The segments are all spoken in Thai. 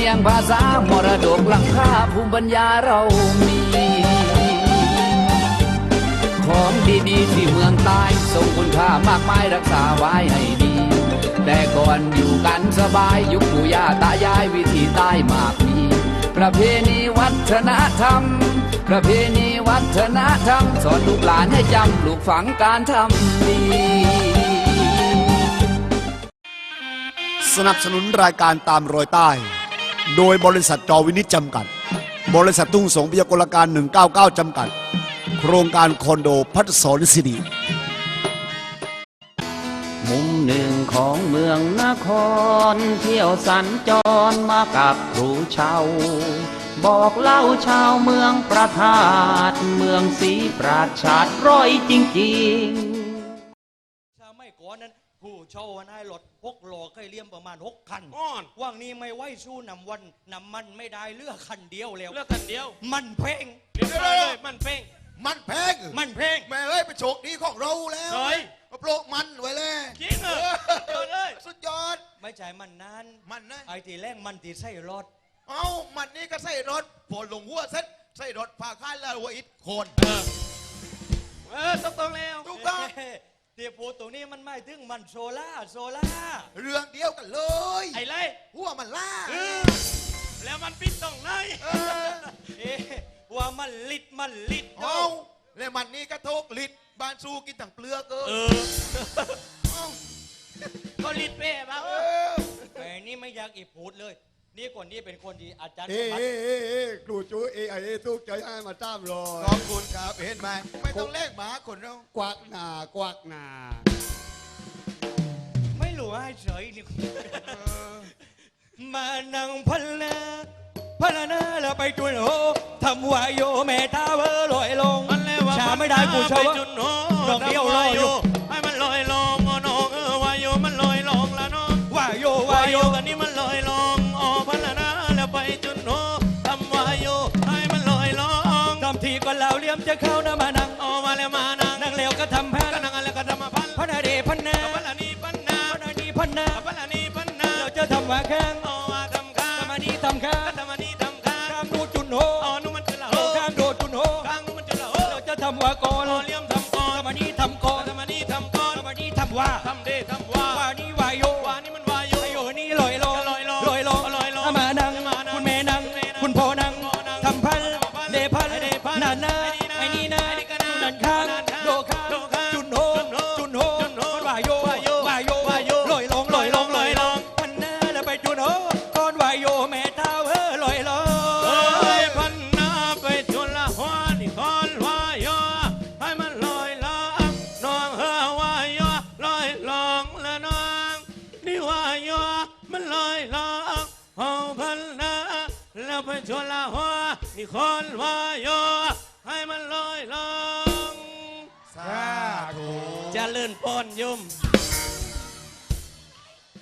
เนียงภาษามรดกลังค่าภูมิปัญญาเรามี ของดีๆที่เมืองใต้ทรงคุณค่ามากมายรักษาไว้ให้ดี แต่ก่อนอยู่กันสบายยุคปู่ย่าตายายวิธีใต้มากมีประเพณีวัฒนธรรม ประเพณีวัฒนธรรม สอนลูกหลานให้จำลูกฝังการทำดี สนับสนุนรายการตามรอยใต้ โดยบริษัทจอวินิจจำกัด บริษัททุ่งสงพยากรการ 199 จำกัด โครงการคอนโดพัฒสอนสิริมุมหนึ่งของเมืองนคร เที่ยวสัญจรมากับครูเชาบอกเล่าชาวเมืองประทาดเมืองสีปราชาดร้อยจริง ๆ เช่าวันให้รถหกโลเคยเลี่ยมประมาณหกคันอ้อน ว่างนี้ไม่ไหวสู้นำวันนำมันไม่ได้เลือกคันเดียวแล้ว เลือกกันเดียวมันเพ่งเรียบร้อยเลยมันเป้งมันแพงมันเพ่งแม่เอ้ยเป็นโชคดีของเราแล้วเฮ้ยมาโปรกมันไว้เลยจริงเหรอเดี๋ยวเลยสุดยอด ไม่ใช่มันนั้นมันนะ ไอ้ที่แรงมันตีไส้รถเอ้ามันนี่ก็ใส่รถผลลงหัวเซ็ตใส่รถพาค่ายแล้วหัวอิดโคน เออเออตกตรงแล้ว ถูกต้อง เฮ้ ที่พูดตรงนี้มันไม่ถึงมันโซล่าโซล่าเรื่องเดียวกันเลยไอ้ไรหัวมันล่าเออแล้วมันปิดตรงไหนเออเอ๊ะว่ามันลิดมันลิดเอ้าแล้วมันนี่ก็โทกลิดบานซูกินถังเปลือกเอเอออเอ้าก็ลิดเป้มาเอเอออแต่นี่ไม่อยากอีพูดเลย นี่คนนี้เป็นคนดีอาจารย์สเอ้มบัติ เอ้เอ้เอ้ครูจูเอ้ไอ้ทุกใจให้มาตามรอยขอบคุณครับเห็นไหมไม่ต้องแลกหมาคนเรากวักหนากวักหนาไม่รู้ให้เฉยนี่เออมานั่งพันนาพันนาแล้วไปจุนโหทำวายโยแม่ท่าเวอร์ลอยลงมันเลยว่าชาไม่ได้กูเชาไปวะจุนโหดอกเดียวลอยอยู่ให้มันลอย ก็เหล่าเลี้ยมจะเข้านะมานั่งอ๋อมาแล้วมานั่งนั่งเร็วก็ทำแพ้ก็นั่งอะไรก็ทำมาพันพันนาเดพันนาพันละนี่พันนาพันนานีพันนาพันละนี่พันนาเราจะทำว่าแข้งอ๋อมาทำข้าทำมานีทำข้าทำมานี่ทำข้าข้ามดูจุนโหอ๋อนู่นมันคือละโหข้ามโดดจุนโหข้างนู่นมันคือละโหเราจะทำว่าก่อนอ๋อเลี้ยมทำก่อนทำมานีทำก่อน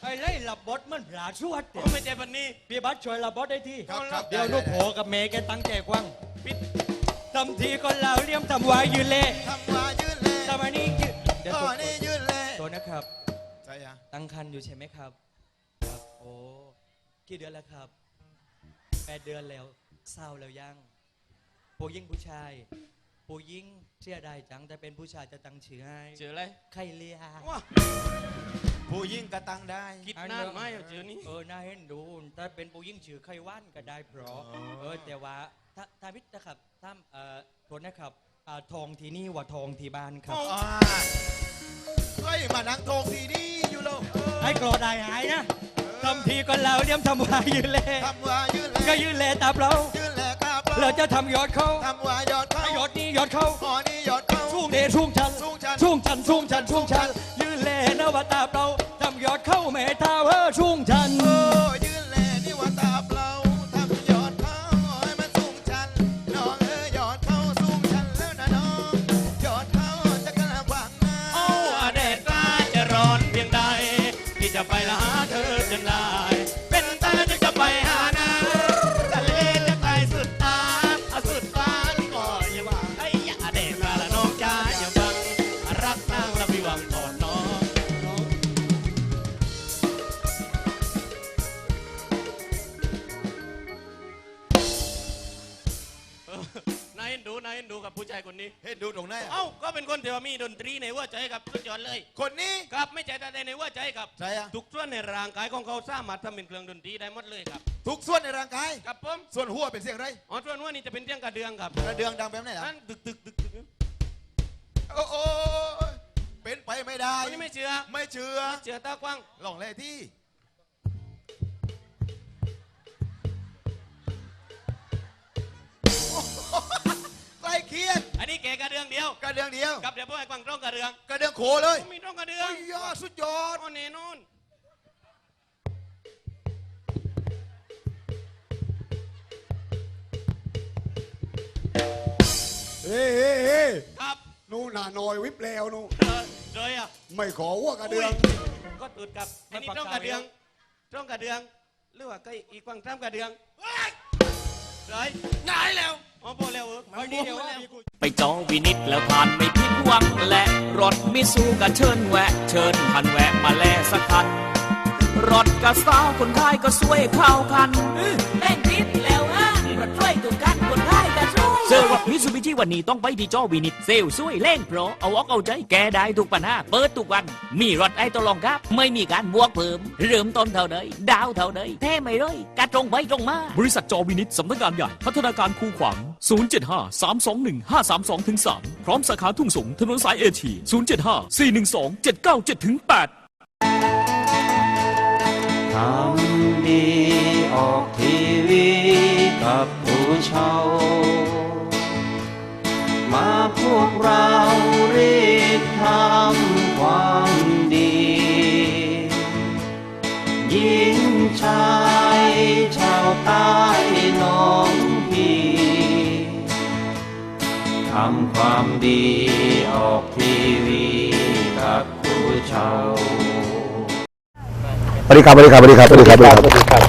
ไอ้ไล่หลับบดมันผลาชวดผเดี๋ยมวไม่ใช่ปันนี้พี่บัสช่วยหลับบดได้ที่ครับครับเดี๋ยวไไลูกโผกับเมย์แกตั้งใจกว้างปิดทำทีก็เหล่าเลี้ยมทำวายยืนเล่ทำมายืนเลยทำอันนี้ยืนเดี๋ยวต่ตัอวนี่ยืนเลยตัวนะครับใช่ยังตั้งคันอยู่ใช่ไหมครับครับโอ้กี่เดือนแล้วครับแปดเดือนแล้วเศร้าแล้วยังผู้ยิ่งผู้ชายผู้ยิ่งเสียดายจังแต่เป็นผู้ชายจะตั้งชื่อให้เจออะไรไข่เลียว้า ผู้ยิ่งกระตังได้ คิดนานไหมเอาเจอนี้เออน่าเห็นดูถ้าเป็นผู้ยิ่งชื่อไข่ว่านก็ได้เพราะอ๋อ เออแต่ว่าถ้าถ้าพิษนะครับถ้าเอ่อโทษนะครับอ่าทองที่นี่ว่าทองที่บ้านครับ อ่าเฮ้ยมานั่งทงทีนี่อยู่แล้วเออไอ้กรอได้หายนะทำทีก็แล้วเลี้ยมทำวายยืนเล่ทำว่ายืนเลยก็ยืนเล่ตามเรายืน เลยครับเราจะทำยอดเขาทำว่ายอดเข้าไอ้ยอดนี้ยอดเขาหอนี่ยอดเข้าช่วงเดช่วงชันช่วงชันช่วงชันช่วงชันช่วงชัน ยืนเล่นวตาเราทำยอดเข้าแม่ท้าเออช่วงชันโอ้ยืนเลยนี่ว่าตาเปล่า กับผู้ชายคนนี้ เฮ้ยดูตรงไหนอะเอ้าก็เป็นคนที่ว่ามีดนตรีในหัวใจครับสุดยอดเลยคนนี้ครับไม่ใช่แต่ในหัวใจครับใช่อะทุกส่วนในร่างกายของเขาสามารถทำเป็นเครื่องดนตรีได้หมดเลยครับทุกส่วนในร่างกายครับผมส่วนหัวเป็นเสียงอะไรอ๋อส่วนหัวนี่จะเป็นเสียงกระเดืองครับกระเดืองดังแบบไหนล่ะนั่นตึกตึกตึกตึกโอ้โหเป็นไปไม่ได้ อันนี้ไม่เชื่อไม่เชื่อเชื่อตากว้างลองเลยที่ใกล้ เคียงอันนี้แกกระเดืองเดียวกระเดืองเดียวกับเดี๋ยวพ่อให้กวางต้องกระเดืองกระเดืองโขเลยมีต้องกระเดืองไอ้ยอดสุดยอดอ๋อแน่นอนเฮ้เฮ้เฮ้ครับนู่นน่ะหน่อยวิบแล้วนู่นเออเลยอะไม่ขอหัวกระเดืองยก็ตุดกับอันนี้ต้องกระเดืองต้องกระเดืองหรือว่าก็อีกกวางตามกระเดืองเลยนายแล้ว อ๋อพอแล้วเออมันดีแล้วไปจอวินิตแล้วผ่านไม่ผิดหวังและรถมิสูก็เชิญแวะ เชิญพันแวะมาแลสักคัน รถกระสาวคนไทยก็สวยเข้ากันแม่งพิษแล้วฮะรถช่วยถูกกันคนไทยก็ช่วย เซอร์รถมิสูบิชิวันนี้ต้องไปที่จอวินิตเซลลสวยเล่งโปรเอาอกเอาใจแกได้ทุกปัญหาเปิดทุกวัน มีรถไอ้ตัวรองครับ ไม่มีการบวกเพิ่ม เริ่มต้นเท่าใดดาวเท่าใดแท้ไม่เลยกระตรงไปตรงมา บริษัทจอวินิตสำนักงานใหญ่ พัฒนาการคูขวาง 075 321 532ถึง3พร้อมสาขาทุ่งสงถนนสายเอเชีย075 412 797ถึง8ทำดีออกทีวีกับผู้เช่ามา ความดีออกทีวีกับผู้ช่าสวัสดีครับสวัสดีครับสวัสดีครับสวัสดีครับสวัสดีครับ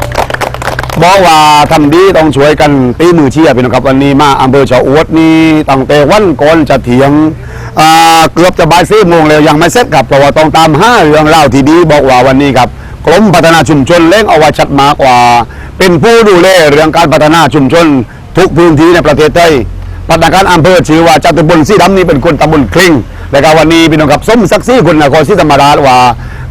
บอกว่าทำดีต้องช่วยกันตีมือเชียร์พี่น้องครับวันนี้มาอำเภอชะอวดนี่ตั้งแต่วันก่อนจะเถียงเกือบจะบ่ายสี่โมงแล้วยังไม่เสร็จครับเพราะว่าต้องตามห้าเรื่องเล่าที่ดีบอกว่าวันนี้ครับกรมพัฒนาชุมชนเล่งเอาไว้ชัดมากว่า เป็นผู้ดูแลเรื่องการพัฒนาชุมชนทุกพื้นที่ในประเทศไทย พนักงานอำเภอชื่อว่าจตุพลสีดำนี่เป็นคนตำบลคลิงและก็วันนี้พี่น้องครับสมศักดิ์ศรีคนนครศรีธรรมราชว่า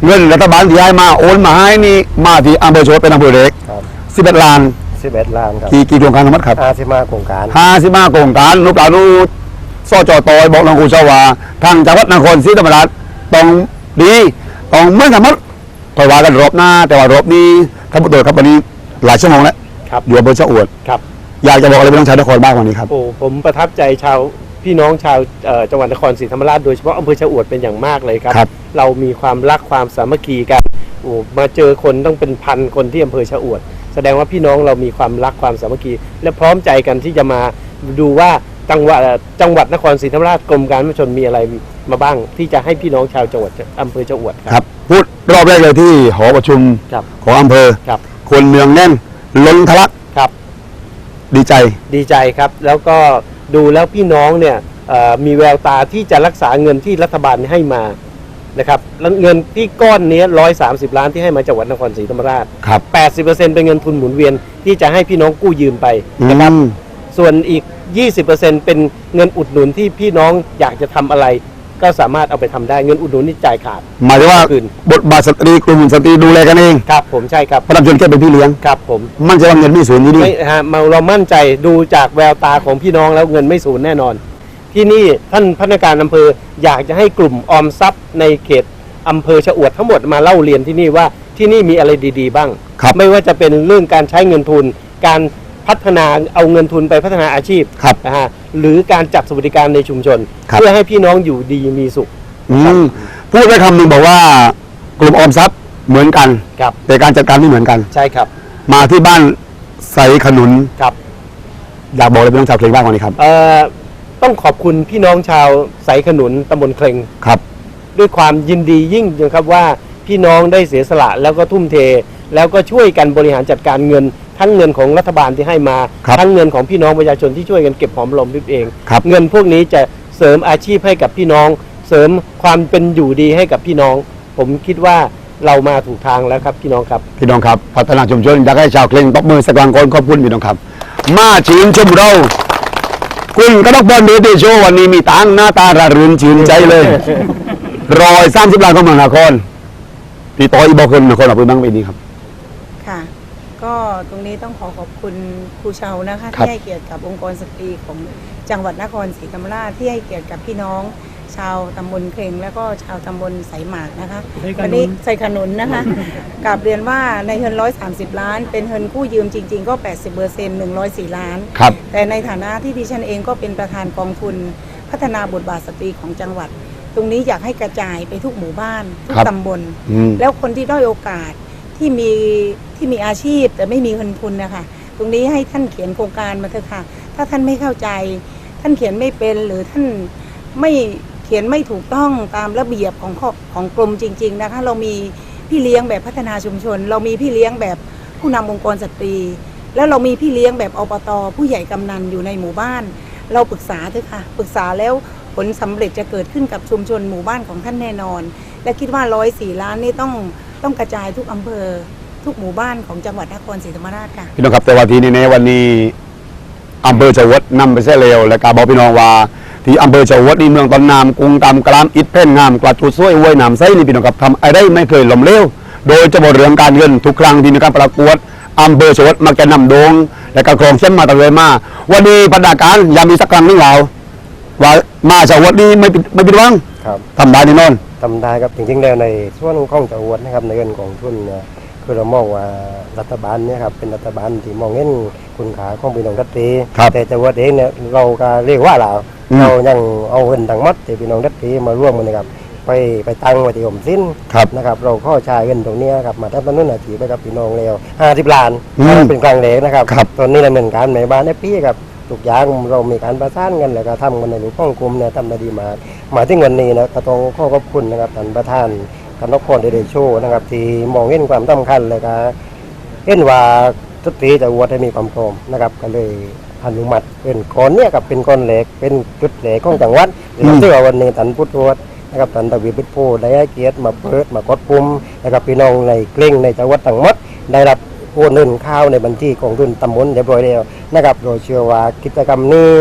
เงินรัฐบาลที่ให้มาโอนมาให้นี่มาที่อำเภอโชดเป็นอำเภอเล็กสิบเอ็ดล้าน11ล้านครับกี่กี่โครงการทั้งหมดครับอาสิมาโครงการห้าสิบห้าโครงการลูกหลานนูสจตอยบอกน้องครูชาวาทางจังหวัดนครศรีธรรมราชต้องดีต้องเหมื่อนกันหมดถอยว่ากันรอบหน้า แต่ว่ารอบนี้ท่านผู้ตรวจครับวันนี้หลายชั่วโมงแล้วครับอยู่อำเภอชะอวดครับ อยากจะบอกอะไรพี่น้องชาวนครบ้างวันนี้ครับ โอ้ผมประทับใจชาวพี่น้องชาวเอ่อจังหวัดนครศรีธรรมราชโดยเฉพาะอำเภอชะอวดเป็นอย่างมากเลยครับ ครับ เรามีความรักความสามัคคีกันโอ้มาเจอคนต้องเป็นพันคนที่อำเภอชะอวด แสดงว่าพี่น้องเรามีความรักความสามัคคี และพร้อมใจกันที่จะมาดูว่าจังหวัดจังหวัดนครศรีธรรมราชกรมการมชนมีอะไรมาบ้าง ที่จะให้พี่น้องชาวจังหวัดอำเภอชะอวดคครับรับ พูดรอบแรกเลยที่หอประชุมครับ ของอำเภอ ครับ คนเนืองแน่นล้นทะลักครับ ดีใจ ดีใจครับ แล้วก็ดูแล้วพี่น้องเนี่ยเอ่อมีแววตาที่จะรักษาเงินที่รัฐบาลให้มานะครับแล้วเงินที่ก้อนนี้130ล้านที่ให้มาจากจังหวัดนครศรีธรรมราช ครับ 80%เป็นเงินทุนหมุนเวียนที่จะให้พี่น้องกู้ยืมไปนะครับ อืม ส่วนอีก 20%เป็นเงินอุดหนุนที่พี่น้องอยากจะทำอะไร ก็สามารถเอาไปทำได้เงินอุดหนุนนี่จ่ายขาด หมายถึงว่าคืนบทบาทสตรีกลุ่มสตรีดูแลกันเองครับผมใช่ครับประชาชนแค่เป็นพี่เลี้ยงครับผมมันจะว่าเงินมีศูนย์อยู่ดีไม่ฮะเราเรามั่นใจดูจากแววตาของพี่น้องแล้วเงินไม่สูญแน่นอน ที่นี่ท่านพนักงานอำเภออยากจะให้กลุ่มออมทรัพย์ในเขตอำเภอชะอวดทั้งหมดมาเล่าเรียนที่นี่ว่าที่นี่มีอะไรดี ๆ บ้างครับไม่ว่าจะเป็นเรื่องการใช้เงินทุนการ พัฒนาเอาเงินทุนไปพัฒนาอาชีพครับนะฮะหรือการจัดสวัสดิการในชุมชน ครับ เพื่อให้พี่น้องอยู่ดีมีสุขอืมพูดไว้คำหนึ่งบอกว่ากลุ่มออมทรัพย์เหมือนกัน ครับแต่การจัดการไม่เหมือนกัน ใช่ครับมาที่บ้านใสขนุน ครับอยากบอกอะไรพี่น้องชาวเพลงบ้างวันนี้ครับ เอ่อต้องขอบคุณพี่น้องชาวไสขนุนตำบลเคลง ครับ ด้วยความยินดียิ่งนะครับว่าพี่น้องได้เสียสละแล้วก็ทุ่มเท แล้วก็ช่วยกันบริหารจัดการเงิน ทั้งเงินของรัฐบาลที่ให้มา ครับทั้งเงินของพี่น้องประชาชนที่ช่วยกันเก็บหอมรอมริบเอง ครับเงินพวกนี้จะเสริมอาชีพให้กับพี่น้อง เสริมความเป็นอยู่ดีให้กับพี่น้อง ผมคิดว่าเรามาถูกทางแล้วครับพี่น้องครับ พี่น้องครับพัฒนาชุมชนอยากให้ชาวเพลงตบมือสักกลางคนขอบคุณพี่น้องครับ มาชื่นชมเรา คุณก็ต้องบอลเดเดโชวันนี้มีตังค์หน้าตาระรื่นชื่นใจเลยรอยสามสิบล้านของเมืองนครพี่ต่ออีบอกคนนครเอาไปบ้างไปนี้ครับค่ะ ก็ตรงนี้ต้องขอขอบคุณครูเชานะคะครับที่ให้เกียรติกับองค์กรสตรีของจังหวัดนครศรีธรรมราชที่ให้เกียรติกับพี่น้อง ชาวตำบลเครงแล้วก็ชาวตำบลไสหมากนะคะวันนี้ใส่ขนุนนะคะกราบเรียนว่าในเฮินร้อยสามสิบล้าน เป็นเฮินกู้ยืมจริง ๆ ก็80เปอร์เซ็นต์หนึ่งร้อยสี่ล้านครับแต่ในฐานะที่ดิฉันเองก็เป็นประธานกองทุน พัฒนาบทบาทสตรีของจังหวัด ตรงนี้อยากให้กระจายไปทุกหมู่บ้านทุกครับตำบลอืมแล้วคนที่ด้อยโอกาส ที่มีที่มีอาชีพแต่ไม่มีเงินทุนนะคะตรงนี้ให้ท่านเขียนโครงการมาเถอะค่ะ ถ้าท่านไม่เข้าใจ ท่านเขียนไม่เป็นหรือท่านไม่เขียนไม่ถูกต้องตามระเบียบของข้อของกรมจริง ๆ นะคะ เรามีพี่เลี้ยงแบบพัฒนาชุมชน เรามีพี่เลี้ยงแบบผู้นำองค์กรสตรี แล้วเรามีพี่เลี้ยงแบบอบตผู้ใหญ่กำนันอยู่ในหมู่บ้าน เราปรึกษาเถอะค่ะ ปรึกษาแล้วผลสำเร็จจะเกิดขึ้นกับชุมชนหมู่บ้านของท่านแน่นอน และคิดว่าร้อยสี่ล้านนี่ต้อง ต้องกระจายทุกอำเภอทุกหมู่บ้านของจังหวัดนครศรีธรรมราชค่ะ พี่น้องครับแต่ว่าทีนี้ในวันนี้อำเภอชะวัดนำไปเสียเร็วและกาบอกพี่น้องว่า ที่อำเภอชะวัดนี่เมืองตอนนามกรุงตามกรามอิดเพ่นงามกระจุดสวยอวยหนามไส้นี่พี่น้องครับทำอะไรไม่เคยล้มเหลวโดยเฉพาะเรื่องการเงินทุกครั้งที่มีการประกวดอำเภอชะวัดมักจะนำโดง และกระครองเส้นมาตะเลยมา วันนี้พัฒนาการยามีสักครั้งหรือเปล่าว่ามาชะวัดนี่ไม่ผิดไม่ผิดหวังครับทำได้แน่นอน ทำได้ครับจริงๆแล้วในส่วนของจังหวัดนะครับในเรื่องของทุนเนี่ยคือเรามองว่ารัฐบาลเนี่ยครับเป็นรัฐบาลที่มองเห็นคุณค่าของพี่น้องรัฐตรีครับแต่จังหวัดเองเนี่ยเราก็เรียกว่าเราอืม เรายังเอาเงินทั้งหมดที่พี่น้องรัฐตรีมาร่วมกันนะครับไปไปตั้งไว้ที่อมสิ้นครับ นะครับเราข้อชายเงินตรงเนี้ยครับมาทำต้นนาทีไปกับพี่น้องแล้ว50ล้านอืมเป็นกลางเลนะครับครับ ตอนนี้ดำเนินการในบ้านในพี่ครับ ทุกอย่างเรามีการประสานกันแล้วก็ทำกันในรูปของกลุ่มเนี่ยทำได้ดีมากมาถึงวันนี้นะก็ต้องขอขอบคุณนะครับท่านประธานกนกรเดเดโชนะครับ ที่มองเห็นความสำคัญเลยก็เห็นว่าสตรีจะวัวให้มีความพร้อมนะครับ ก็เลยอนุมัติเป็นก้อนเนี่ยกับเป็นก้อนเหล็กเป็นจุดเหล็กของจังหวัดอืมเชื่อว่าวันนี้ท่านผู้ตรวจนะครับท่านตวีพิทโพได้ให้เกียรติมาเปิดมากดปุ่มนะครับพี่น้องในเกล้งในจังหวัดต่างหมดได้รับ โอนเงินข้าวในบัญชีของทุนตำบลเรียบร้อยแล้วนะครับโดยเชื่อว่ากิจกรรมนี้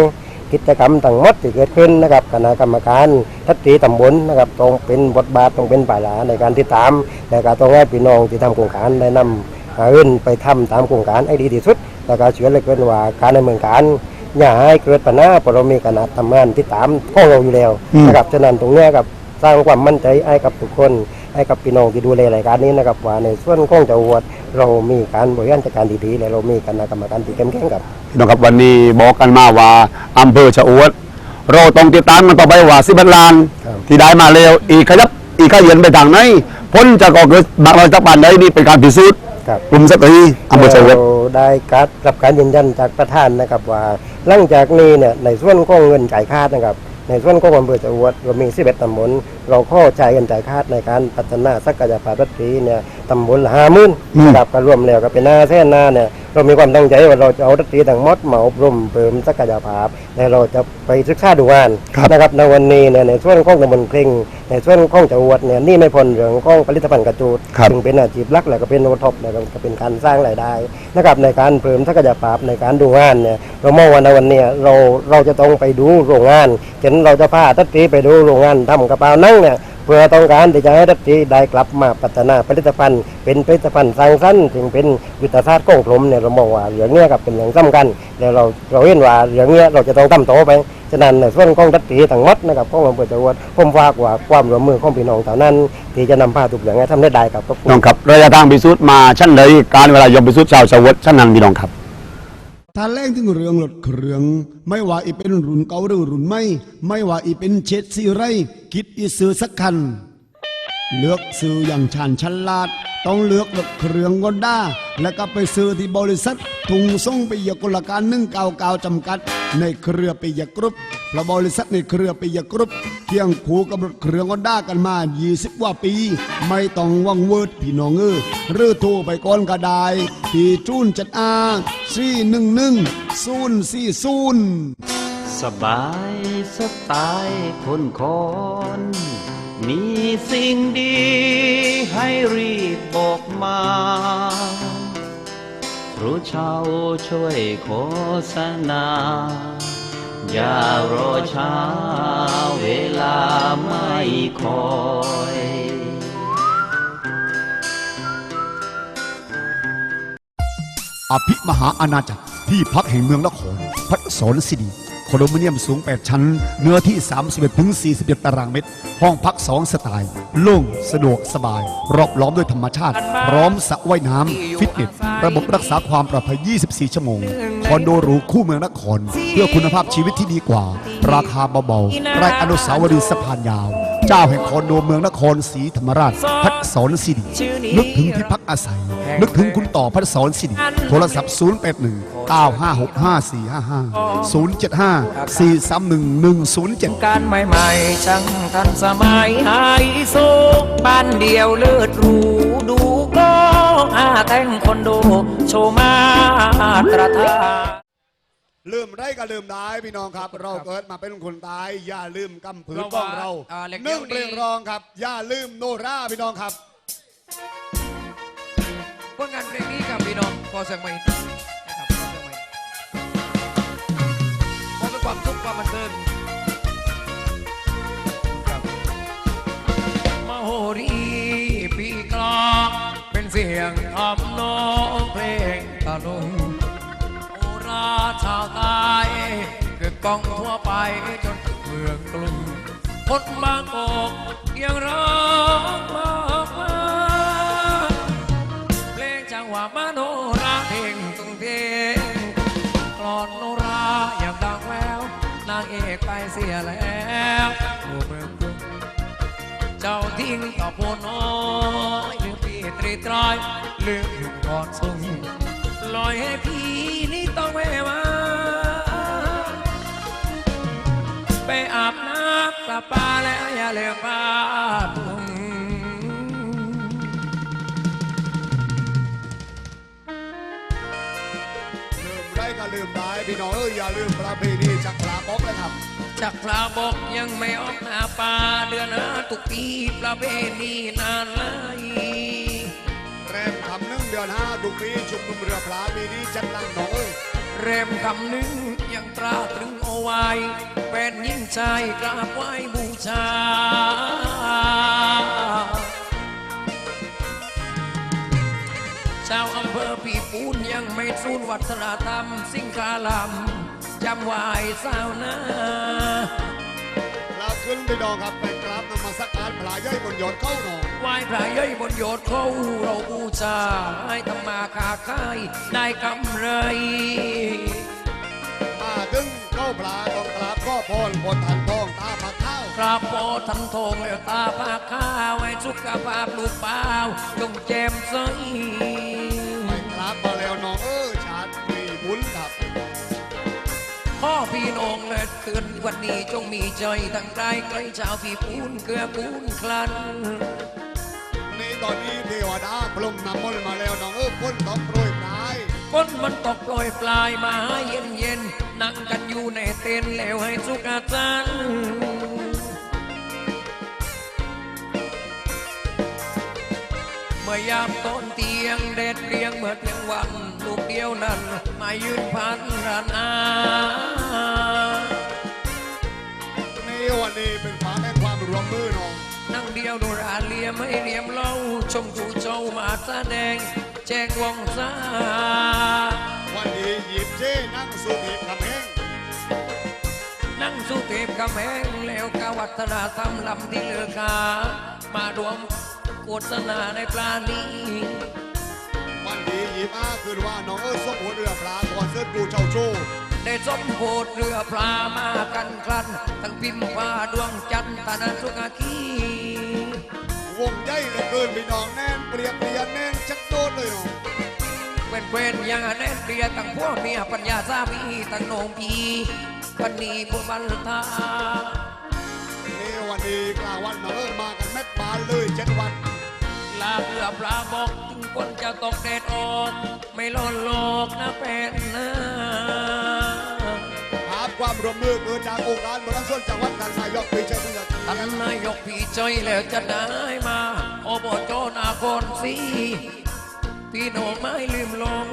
กิจกรรมต่างหมดที่เกิดขึ้นนะครับคณะกรรมการทัศนีตำบลนะครับต้องเป็นบทบาทต้องเป็นป่าหลาในการที่ตามและก็ต้องให้พี่น้องที่ทำโครงการได้นำเงินไปทำตามโครงการให้ดีที่สุดแล้วก็เชื่อเหลยเกินว่าการดำเนินการอย่าให้เกิดปัญหาเพราะเรามีคณะทำงานที่ตามข้อเราอยู่แล้วนะครับฉะนั้นตรงนี้ยครับสร้างความมั่นใจให้กับทุกคน ให้กับพี่น้องที่ดูแลรายการนี้นะครับว่าในส่วนของจังหวัดเรามีการบริหารจัดการดีๆและเรามีคณะกรรมการที่เข้มแข็งครับพี่น้องครับวันนี้บอกกันมาว่าอำเภอชะอวดเราต้องติดตามกันต่อไปว่าสิบล้านครับที่ได้มาแล้วอีกขยับอีกขยันไปทางไหนพ้นจากออกเกิดบางรัฐบาลใดนี่เป็นการพิสูจน์ครับกลุ่มสตรีอำเภอชะอวดเราได้การรับการยืนยันจากประธานนะครับว่าหลังจากนี้เนี่ยในส่วนของเงินจ่ายคาดนะครับ ในส่วนของอำเภอจะอวดเรามี11ตำบลเราข้อจ่ายเงินจ่ายคาดในการพัฒนาศักยภาพรัฐตรีเนี่ยตำบลละห้าหมื่นอืมนะครับก็รวมแล้วก็เป็นหน้าแสนหน้าเนี่ย เรามีความตั้งใจว่าเราจะเอารัฐตรีทั้งหมดมาอบรมเพิ่มศักยภาพและเราจะไปศึกษาดูงานครับนะครับในวันนี้เนี่ยในส่วนของตำบลเคร่งในส่วนของจังหวัดเนี่ยนี่ไม่พ้นเรื่องของผลิตภัณฑ์กระจูดครับซึ่งเป็นอาชีพหลักแล้วก็เป็นโอท็อปแล้วก็เป็นการสร้างรายได้นะครับในการเพิ่มศักยภาพในการดูงานเนี่ยเรามองว่าในวันเนี้เราเราจะต้องไปดูโรงงานเช่นเราจะพาทัศนีไปดูโรงงานทำกระเป๋านั่งเนี่ย เพื่อต้องการที่จะให้ทัศนีได้กลับมาพัฒนาผลิตภัณฑ์ เป็นผลิตภัณฑ์สร้างสรรค์ถึงเป็นวิทยาศาสตร์ของกลมเนี่ยเรามองว่าเรื่องเนี้ยกับเป็นเรื่องสำคัญแล้วเราเราเห็นว่าเรื่องเนี้ยเราจะต้องทำโตอไปฉะนั้นในส่วนของทัศนีทั้งหมดนะครับของอำเภอจังหวัดผมฝากว่าความร่วมมือของพี่น้องเท่านั้น ที่จะนำพาทุกอย่างให้ทำได้ได้ครับน้องครับระยะทางพิสูจน์มาชั้นเลยการเวลายอมพิสูจน์ชาวชะอวดชั้นนั้นพี่น้องครับ ถ้าแรงถึงเรื่องรถเครื่อง ไม่ว่าอีเป็นรุ่นเก่าหรือรุ่นใหม่ ไม่ว่าอีเป็นเช็ดซีไร คิดอีซื้อสักคัน เลือกซื้ออย่างชาญฉลาด ต้องเลือกรถเครื่องกอนด้าแล้วก็ไปซื้อที่บริษัททุงส่งปิยกุลการนึ่งเก่าเก่าจำกัด ในเครือปิยกรุ๊ปเพระบริษัทในเครือปิยกรุ๊ปเที่ยงคู่กับรถเครื่องกอนด้ากันมา 20 กว่าปี ไม่ต้องวังเวิร์ดพี่น้องเออหรือโทรไปก่อนก็ได้ที่จูนจัดอาสี่หนึ่งหนึ่งศูนย์สี่ศูนย์สบายสไตล์คนคอน มีสิ่งดีให้รีบบอกมาครูเชาช่วยโฆษณา อย่ารอช้าเวลาไม่คอยอภิมหาอาณาจักรที่พักแห่งเมืองนครพัดสอนสิริ คอนโดมิเนียมสูง 8 ชั้น เนื้อที่ 31ถึง41 ตารางเมตร ห้องพัก 2 สไตล์ โล่ง สะดวกสบาย รอบล้อมด้วยธรรมชาติ พร้อมสระว่ายน้ำ ฟิตเนส ระบบรักษาความปลอดภัย 24 ชั่วโมง คอนโดหรูคู่เมืองนคร เพื่อคุณภาพชีวิตที่ดีกว่า ราคาเบาๆไร่อนุสาวรีย์สะพานยาว เจ้าแห่งคอนโดเมืองนครศรีธรรมราชพัดสอนสิรินึกถึงที่พักอาศัย นึกถึงคุณต่อพัดสอนสิริโทรศัพท์ 081 956 5455 075 431 107 การใหม่ๆช่างทันสมัยไฮโซบ้านเดียวเลิศหรูดูก็อาแต่งคอนโดโชว์มาตรฐาน ลืมได้ก็ลืมได้พี่น้องครับ เราเกิดมาเป็นคนตาย อย่าลืมกำผืนบ้องเราอ่าเล็กหนึ่งเดียวเพลงรองครับ อย่าลืมโนราพี่น้องครับผลงานเพลงนี้กับพี่น้องขอเสียงใหม่นะครับขอเสียงใหม่ขอเป็นความสุขความบันเทิงครับมโหรีปีกลองเป็นเสียงทำนองเพลงตะลุงโอรา ชาวใต้คือกองทั่วไปจนถึงเมืองกรุงคนบางกอกยังร้องมากมาเพลงจังหวะมโนราเพลงตุงเทงกลอนโนราอย่างดังแล้ว นางเอกไปเสียแล้วทั่วเมืองกรุงเจ้าทิ้งต่อโพน้อยลืมพี่ตรีตรายลืมอยู่ก่อนส่งลอยให้พี่นี่ต้องแวมา อาบน้ำประปาแล้วอย่าลืมผ้าตุงลืมได้ก็ลืมได้พี่น้องเอ้ยอย่าลืมประเพณีจักรลาป๊อกเลยครับจากพระบกยังไม่ออกหน้าป่าเดือนหน้าทุกปีประเพณีนานเลยแรมคำหนึ่งเดือนห้าทุกปีชุมนุมเรือพลาปีนี้จัดตั้งน้องเอ้ย เรมคำหนึ่งยังตราตรึงเอาไว้เป็นยิ่งใจกราบไหว้บูชา ชาวอำเภอปีปูนยังไม่สูญวัฒนธรรม สิ่งคาลำจำไว้สาวนาลาขึ้นพี่น้องครับไป กราบนมัสการพลาย่อยบนยอดเข้าหนองไหว้พระย่อยบนยชน์เขาเราบูชาให้ทำมาค้าขายได้กำไรมาถึงเข้าปลาต้องกราบก็พรบนทันทองตาผักข้าวกราบโปทันทองแล้วตาพาข้าวให้สุขภาพลูกเปล่าจงแจ่มใสไปกราบมาแล้ว พ่อพี่น้องและเตือนวันนี้จงมีใจทั้งกายใกล้ชาวพี่ปูนเกลือปูนคลัน นี่ตอนนี้เทวดาพรหมนำมนต์มาแล้วน้องเอ้ยพ้นต้องโปรยปลายฝนมันตกโปรยปลายมาเย็นเย็นๆนั่งกันอยู่ในเต็นท์แล้วให้สุขอาจารย์เมื่อยามต้นเตียงเด็ดเรียงเมื่อเพียงวัน ลูกเดียวนั้น มายืนพันรานานี่วันนี้เป็นฟ้าแห่งความรวมมือน้อง นั่งเดียวดูราเลียไม่เรียมเล่า ชมกูเจ้ามาแสดง แจกวงซาวันนี้หยิบเจ้นั่งสุขีคำแห้งนั่งสู้เทพกำแพงแล้วกวัฒนธรรมลำที่เลือคามารวมโฆษณาในปลานี้วันนี้หยิบ มาคือว่าน้องเอ้ยส้มหัวเรือปลาก่อนเสื้อกูเจ้าโชว์ได้สมโพธเรือปลามากันคลันทั้งพิมพ์ฟ้าดวงจันทร์ตานสุขาคีวงใหญ่เหลือเกินพี่น้องแน่นเปรียบเปรียนแน่นชักโดดเลยน้องเป็นเวนยังแน่นเปรียตั้งพวกเมียปัญญาสามีตั้งโนงพีปันนีบุญบัลทานี่วันนี้กลางวันน้องเอ้ยมากันแม็กบานเลยเจ็ดวันาเรือปลาบอกถึงคนจะตกแดดออก ไม่ร้อนโลกนะเป็นนะหาความร่วมมือเกิดจากองค์การบริหารส่วนจังหวัดกันนายกปีชัยพุทธท่านนายกพี่ใจแล้วจะได้มาอบจนาครศรีพี่น้องไม่ลืมลง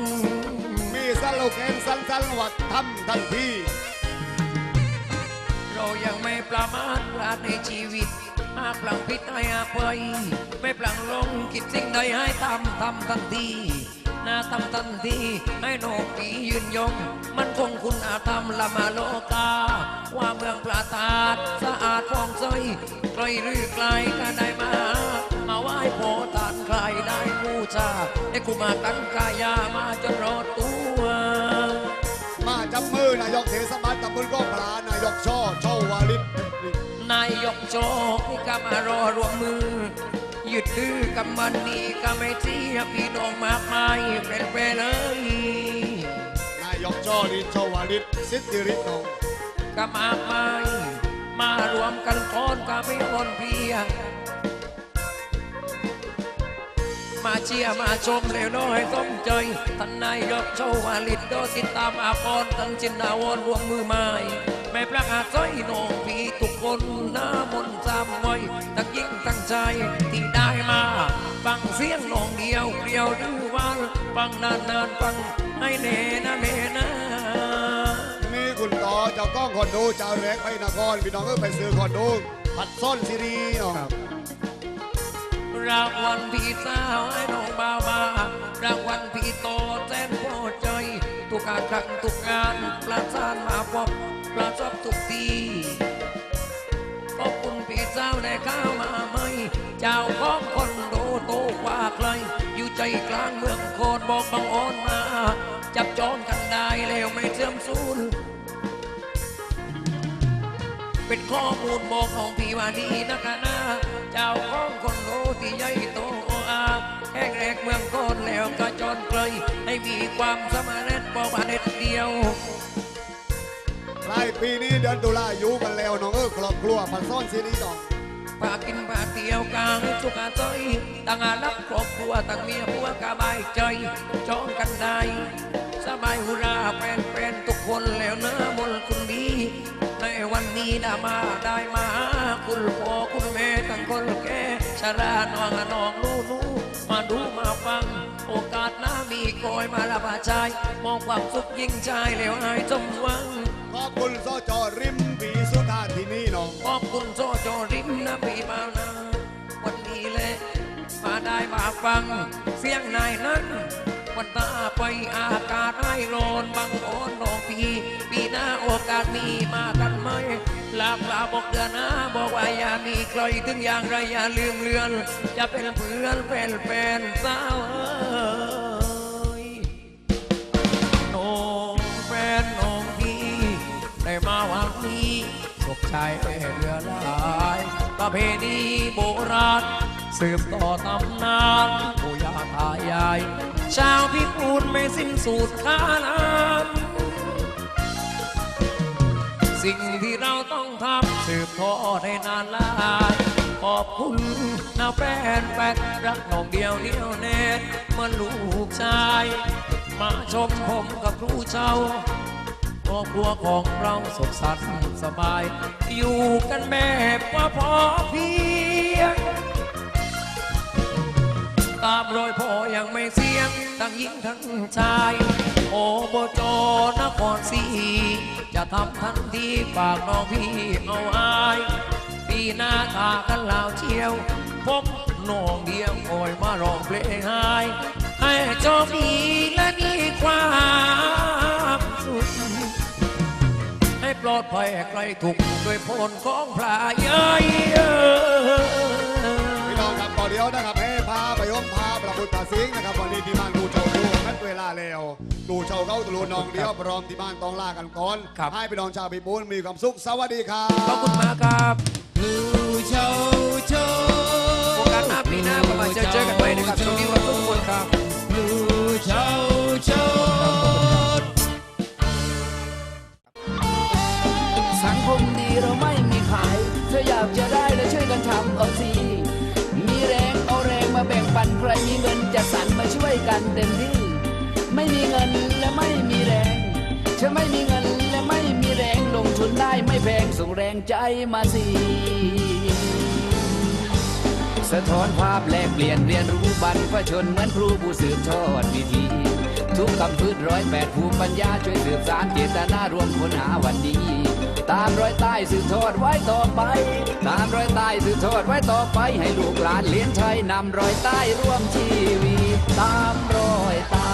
มีสโลแกนสั้นๆว่าทำทันทีเรายังไม่ประมาทพลาดในชีวิต หากพลังผิดให้อภัยไม่พลังลงคิดสิ่งใดให้ทำทำทันทีหน้าทำทันทีให้โนกียืนยง มันคงคุณอาธรรมละมาโลกา ว่าเมืองประทาดสะอาดฟองใสไกลหรือไกลก็ได้มา มาไหว้โพธิ์ทานใครได้บูชาได้กูมากันกายามาจนรอดตัวมาจับมือนายกเทศบาลตำบลก้องปลานายกช่อช่อวาลิศ นายยกโจกนี่ก็มารอรวมมือหยึดถือกับมันนี่ก็ไม่เสียพี่น้องมากมายเป็นไปเลยนายกช่อนี่ช่อวาลิศสิทธิฤทธิ์น้องก็มากมายมารวมกันก้อนก็ไม่อ่อนเพลียมาเชียร์มาชมเร็วน้อยต้มใจท่านนายยกโชวาลิดโดติดตามอาพรตั้งจินดาวรรวมมือไม้แม่ประกาศจ้อยน้องพี่ทุก คนหน้ามนต์จำไว้ตั้งยิ่งตั้งใจที่ได้มาฟังเสียงน้องเดียวเดียวดื้อวันฟังนานนานๆฟังให้เน่นะเน่นะมีคุณต่อเจ้าก้องคอนโดเจ้าแรกไปนครพี่น้องก็ไปซื้อคอนโดผัดซ่อนซีรีส์น้องรางวัลพี่สาวให้น้องบ่าวมารางวัลพี่โตแสนพอใจทุกการครั้งทุกงานประสานมาพบประสบทุกทีข อบคุณพี่สาวได้ข้าวมาไหมเจ้าของคนโดโตกว่าใคร อยู่ใจกลางเมืองโคตรบอกบังอ่อนมา จับจองกันได้แล้วไม่เสื่อมสูญเป็นข้อมูลบอกของพี่ว่าดีนะคะนะเจ้าของคนโลที่ใหญ่โตอาแห่งแรกเมืองโคนแล้วก็จนเคยให้มีความสมานเร็จบอกว่าเด็ดเดียว ปลายปีนี้เดือนตุลาอยู่กันแล้วน้องเออครอบครัวผัดซ่อนซีรีส์น้อปากกินปาเตียวกลางสุขาใจตั้งอารับครอบครัวตั้งเมียผัวกบายใจจองกันได้สบายหุราแฟนแฟนทุกคนแล้วเนื้อมนคุณดีในวันนี้ได้มาได้มา คุณพ่อคุณแม่ตั้งคนแก่ชราน้องน้องลูนู โอกาสหน้ามีคอยมาละบาใจาย มองความสุขยิ่งใจแล้วหายจมหวัง ขอบคุณสจริมปีสุธาที่นี่น้อง ขอบคุณโซโจริมนะพี่บ่าวนะวันนี้แหละมาได้มาฟัง เสียงนายนั้น วันตาไปอากาศให้ร้อนบังอ่อนน้องพี่ปีหน้าโอกาสมีมากันไหมลาปลาบอกเดือนน้าบอกว่าอย่ามีใครถึงอย่างไรอย่าลืมเลือน จะเป็นเพื่อนเป็นแฟนสาวเอ้ยน้องแฟนน้องพี่ได้มาวันนี้สกใจเรือหลายประเพณีโบราณสืบต่อตำนานปู่ย่าตายาย ชาวพิปูนไม่สิ้นสูตรขานานสิ่งที่เราต้องทำสืบทอดให้นานลายขอบคุณนะแฟนแฟนรักน้องเดียวเดียวแน่เหมื่อนลูกชาย มาชมผมกับครูเจ้าครอบครัวของเราสุขสันต์สบาย อยู่กันแบบว่าพอเพียง ตามรอยพ่อยังไม่เสียงทั้งหญิงทั้งชาย โอบจนครศรีจะทำทันทีฝากน้องพี่เอาอายปีหน้าทากันลาวเชียว พบน้องเดียวคอยมาร้องเพลงให้ให้โชคดีและมีความสุขให้ปลอดภัยไกลทุกข์ด้วยพลของพระย้ยพี่ น้องครับต่อเดียวนะครับให้พาไปยมพาประพุทธสิงห์นะครับวันนี้ที่บ้านกูเจ้าดูนัดเวลาแล้วกูเจ้าเข้าตะลุนน้องเดียวพร้อมที่บ้านต้องลากันก่อนครับ ให้พี่น้องชาวพิบูลมีความสุขสวัสดีครับขอบคุณมากครับผู้เช่าโชโอกาสหน้าปีหน้าก็มาเจอเจอกันใหม่นะครับช่วงนี้เราทุกคนครับ ผู้เช่าโช เงินจะสรรมาช่วยกันเต็มที่ ไม่มีเงินและไม่มีแรงฉันไม่มีเงินและไม่มีแรงลงทุนได้ไม่แพงส่งแรงใจมาสิสะท้อนภาพแลกเปลี่ยนเรียนรู้บรรพชนเหมือนครูผู้สืบทอดวิธีทุกคำพืชร้อยแปดภูมิปัญญาช่วยสืบสารเจตนารวมคนหาวันดี ตามรอยใต้สืบทอดไว้ต่อไป ตามรอยใต้สืบทอดไว้ต่อไป ให้ลูกหลานเลี้ยงชัยนำรอยใต้ร่วมชีวิตตามรอยใต้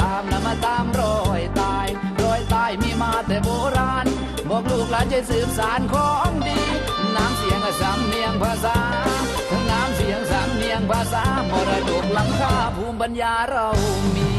ตามนะมาตามรอยใต้รอยใต้มีมาแต่โบราณบอกลูกหลานจะสืบสารของดีน้ำเสียงสำเนียงภาษาทั้งน้ำเสียงสำเนียงภาษามรดกล้ำค่าภูมิปัญญาเรามี